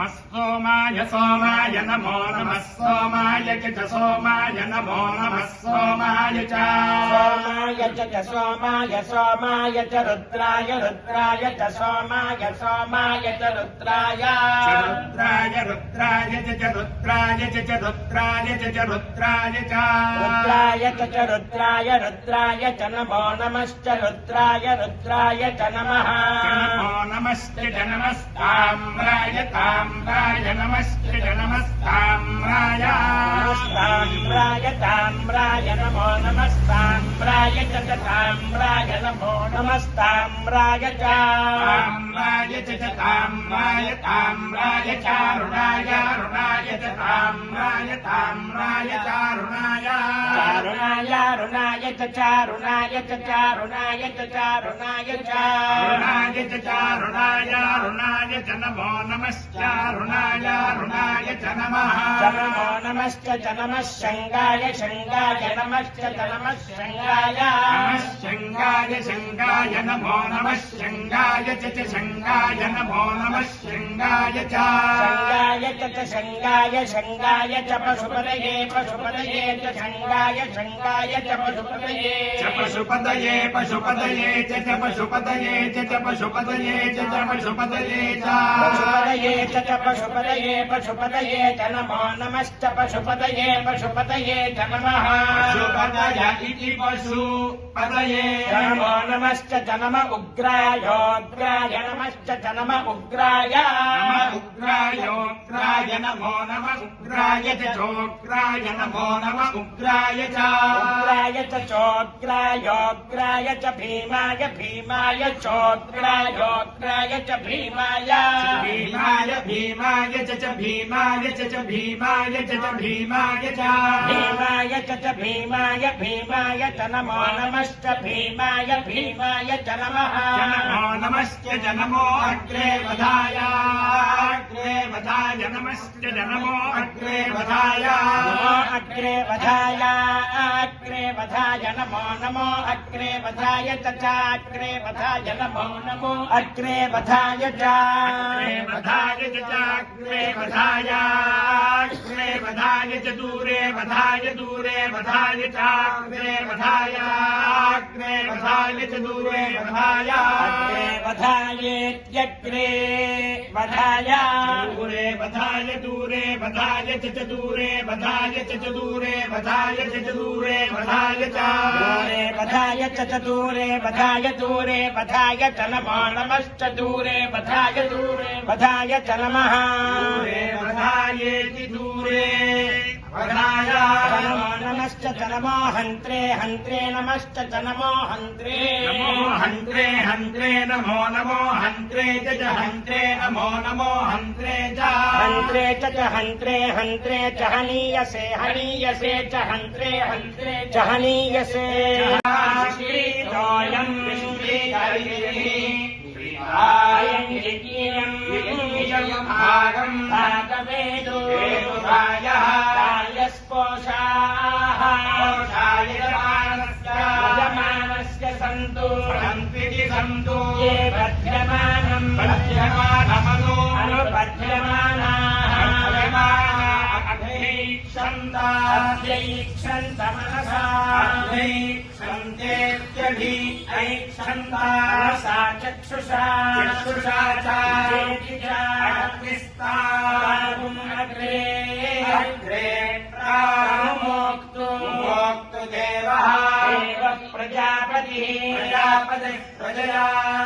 नमः सोमाय सोमाय नमो नमः सोमाय च च सोमाय नमो नमः सोमाय च सोमाय च च सोमाय सोमाय च रुद्राय रुद्राय च सोमाय सोमाय च रुद्राय च रुद्राय रुद्राय च च रुद्राय च च रुद्राय च च रुद्राय च रुद्राय च च रुद्राय रुद्राय च नमो नमश्च रुद्राय रुद्राय च नमः। नमो नमस्ते च नमस्ताम्राय ताम्राय नमस्ते च नमस्ताम्राय। ताम्राय ताम्राय नमो नमस्ताम्राय च च ताम्राय नमो नमस्ताम्राय च ताम्राय च च ताम्राय ताम्राय चारुणाय रुणाय च ताम्राय ताम्राय चारुणाय चारुणाय रुणाय च चारुणाय च चारुणाय च चारुणाय च रुणाय च चारुणाय रुणाय च नमो नमश्चारुणाय रुणाय च नमः च नमो नमश्च च नमः शङ्गाय शङ्गाय नमश्च च नमः शङ्गाय नमः नमो नमः शङ्गाय च च शङ्गाय नमो नमः शङ्गाय च। शङ्गाय च च शङ्गाय शङ्गाय च पशुपतये पशुपतये च शङ्गाय शङ्गाय च पशुपतये। च पशुपतये पशुपतये च च पशुपतये च च पशुपतये च च पशुपतये च। पशुपतये च च पशुपतये पशुपतये च नमो नमश्च पशुपतये पशुपतये च नमः। पशुपतय इति पशुपतये। नमो नमश्च च नम उग्रायोग्राय नमश्च च नम उग्राय नम उग्रायोग्राय नमो नम उग्राय च चोग्राय नमो नम उग्राय च उग्राय च चोग्रायोग्राय च भीमाय भीमाय चोग्रायोग्राय च भीमाय भीमाय भीमाय च च भीमाय च च भीमाय च च भीमाय च भीमाय च च भीमाय भीमाय च नमो नमश्च भीमाय भीमाय च नमः। च नमो नमश्च च नमो अग्रे वधाय अग्रे वधाय नमश्च च नमो अग्रे वधाय अग्रे वधाय अग्रे वधाय नमो नमो अग्रे वधाय च चाग्रे वधाय नमो नमो अग्रे वधाय च। अग्रे बधाय चाग्रे बधाय च दूरे बधाय दूरे बधाय चाग्रे बधाया वधाय च दूरे वधाय। वधायेत्यग्रे वधाय दूरे वधाय। दूरे वधाय च च दूरे वधाय च च दूरे वधाय च च दूरे वधाय च दूरे वधाय च च दूरे वधाय दूरे वधाय च नमो दूरे वधाय दूरे वधाय च नमः दूरे नमो हन्त्रे हन्त्रे नमश्च च नमो हन्त्रे नमो हन्त्रे हन्त्रे नमो नमो हन्त्रे च च हन्त्रे नमो नमो हन्त्रे च हन्त्रे च च हन्त्रे हन्त्रे च हनीयसे हनीयसे च हन्त्रे हन्त्रे च हनीयसे श्रीतोऽयम् भागम् भागवेदो हेतुरायः इच्छन्त ऐक्षन्ता सा चक्षुषा चक्षुषा चाग्निस्ताग्रे अग्रे। प्रामोक्तु मोक्तु देवः। देव प्रजापतिः प्रजापति प्रजयापदि